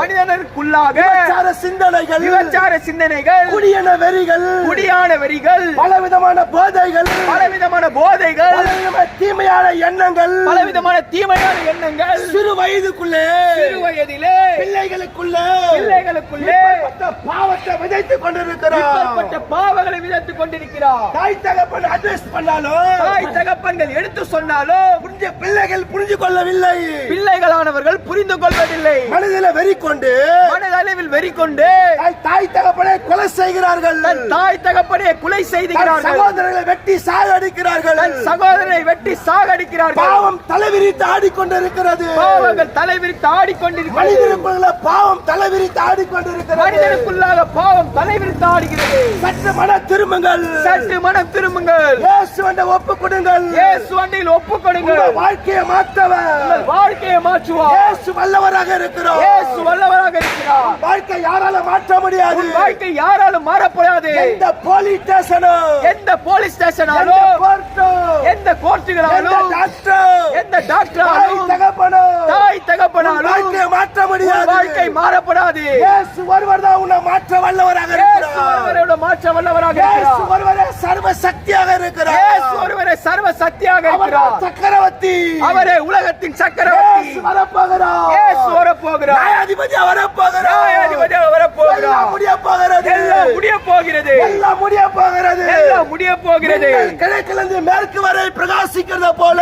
மனிதனுக்குள்ளாக சிந்தனைகள் விபச்சார சிந்தனைகள் குடியன வெறிகள் குடியான வெறிகள் பலவிதமான போதைகள் பலவிதமான போதைகள் தீமையான எண்ணங்கள் பலவிதமான தீமையான எண்ணங்கள் சிறு வயதுக்குள்ளே சிறு வயதிலே பிள்ளைகளுக்குள்ளே பிள்ளைகளுக்குள்ளே பாவத்தை விதைத்துக் கொண்டிருக்கிறார். இப்படிப்பட்ட விதைத்துக் கொண்டிருக்கிறார். தாய் தகப்பன் அட்வைஸ் பண்ணாலும் தாய் தகப்பன்கள் எடுத்து சொன்னாலும் புரிஞ்ச பிள்ளைகள் புரிஞ்சு கொள்ளவில்லை. பிள்ளைகளானவர்கள் புரிந்து கொள்வதில்லை. மனதில வெறி கொண்டு மனதளவில் வெறி கொண்டு தாய் தகப்பனை கொலை செய்கிறார்கள். தாய் தகப்பனே கொலை தன் செய்துகிறார்கள். சகோதரர்களை வெட்டி சாகடிக்கிறார்கள். சகோதரனை வெட்டி சாகடிக்கிறார்கள். பாவம் தலைவிரித்து ஆடிக்கொண்டிருக்கிறது. பாவங்கள் தலைவிரித்து ஆடிக்கொண்டிருக்கிறது. மனிதனுக்குள்ள பாவம் தலைவிரித்து ஆடிக்கொண்டிருக்கிறது. மனிதனுக்குள்ளாக பாவம் தலைவிரித்து ஆடுகிறது. சற்று மன திரும்புங்கள். சற்று மனம் திரும்புங்கள். இயேசுவண்ட ஒப்பு கொடுங்கள் இயேசு அண்டையில் ஒப்புக் உங்க கொடுங்கள் வாழ்க்கையை மாற்றவர். வாழ்க்கையை மாற்றுவார். இயேசு வல்லவராக இருக்கிறோம் இயேசு வல்லவராக இருக்கிறார். வாழ்க்கை யாரால மாற்ற முடியாது. வாழ்க்கை யாராலும் மாறப்படாது எந்த போலீஸ் ஸ்டேஷனும் எந்த போலீஸ் எந்த ஸ்டேஷனாலும் கோர்ட்டும் எந்த கோர்ட்டுகளாலும் டாக்டரும் எந்த தாய் டாக்டராலும் தகப்பனும் தாய் தகப்பனாலும் வாழ்க்கையை மாற்ற முடியாது. வாழ்க்கை மாறப்படாது. இயேசு ஒருவர் தான் உன்னை மாற்ற வல்லவராக இருக்கிறார். மாற்ற வல்லவராக ஒருவரே சர்வ சக்தியாக இருக்கிறார் ஒருவரே சர்வ சக்தியாக இருக்கிறார். சக்கரவர்த்தி. அவரே உலகத்தின் சக்கரவர்த்தி. வரப்போகிறார். இயேசு வரப்போகிறார். நியாயாதிபதி வரப்போகிறார். முடிய போகிறது. எல்லாம் முடிய போகிறது. எல்லாம் முடிய போகிறது. எல்லாம் முடிய போகிறது. கிழக்கிலிருந்து மேற்கு வரை பிரகாசிக்கிறத போல.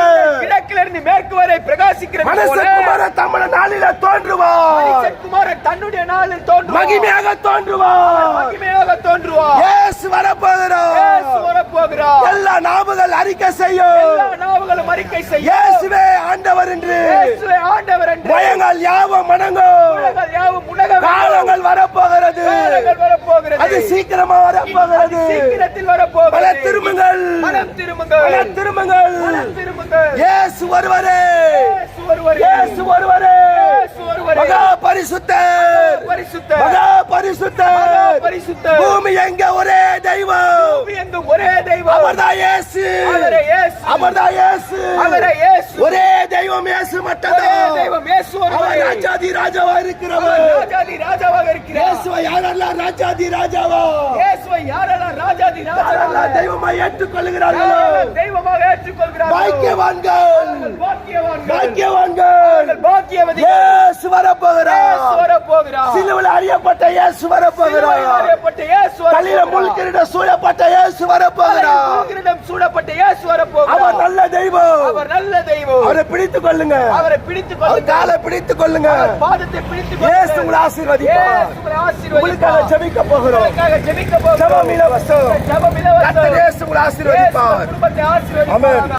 கிழக்கிலிருந்து மேற்கு வரை பிரகாசிக்கிறது தமிழ நாளில தோன்றுவார். தன்னுடைய நாளில் தோன்றுவார். மகிமையாக தோன்றுவார். மகிமையாக தோன்றுவார். இயேசு வரப்போகிறார். இயேசு வரப்போகிறார். எல்லா நாவுகள் அறிக்கை செய்யும். எல்லா நாவுகளும் அறிக்கை செய்ய இயேசுவே ஆண்டவர் என்று. இயேசுவே ஆண்டவர் என்று. பயங்கள் யாவும் உலகம் யாவும் உலகம் காலங்கள் வரப்போகிறது. காலங்கள் வரப்போகிறது. அது சீக்கிரமா வரப்போகிறது. சீக்கிரத்தில் பல வரப்போகிறது திரும்புங்கள். மனம் திரும்புங்கள். பல திரும்புங்கள். திரும்புங்கள். இயேசு ஒருவரே இயேசு ஒருவரே மகா பரிசுத்தர். பரிசுத்தர் மகா பரிசுத்தர். பரிசுத்தர் பூமி எங்க ஒரே தெய்வம்? பூமி எங்கும் ஒரே தெய்வம்? அவர்தான் இயேசு. அவரே இயேசு. அவர்தான் இயேசு. அவரே இயேசு. ஒரே தெய்வம் இயேசு மட்டும்தான். தெய்வம் இயேசு ராஜாதி ராஜாவா இருக்கிறவர். ராஜாதி ராஜாவாக இருக்கிறார். யாரெல்லாம் ராஜாதி ராஜாவா இயேசுவை யாரெல்லாம் ராஜாதி ராஜாவாக யாரெல்லாம் தெய்வமா ஏற்றுக்கொள்கிறார்களோ? தெய்வமாக ஏற்றுக்கொள்கிறார்கள்? பாக்கியவான்கள். பாக்கியவான்கள். பாக்கியவதி இயேசு வரப்போகிறார். இயேசு வரப்போகிறார். சிலுவில் அறியப்பட்ட இயேசு சிலுவையில் வரப்போகிறார் அறையப்பட்ட இயேசு வரப்போகிறார். முள்கிரிட சூழப்பட்ட இயேசு தலையில் வரப்போகிறார் முள்கிரீடம் சூடப்பட்ட இயேசு அவர் வரப்போகிறார் நல்ல தெய்வம். அவர் நல்ல தெய்வம். அவரை பிடித்துக் கொள்ளுங்க அவரை பிடித்துக் அவர் கொள்ளுங்கள் காலை பிடித்துக் கொள்ளுங்க பாதத்தை பிடித்துக் இயேசு கொள்ளுங்கள் உங்களை ஆசீர்வதிப்பார். இயேசு உங்களை உங்களுக்காக ஆசீர்வதிப்பார் ஜெபிக்க போகிறோம். உங்களுக்காக ஜெபிக்க ஜெபம் போகிறோம் இலவசம். ஜெபம் இலவசம். கர்த்தர் இயேசு உங்களை இயேசு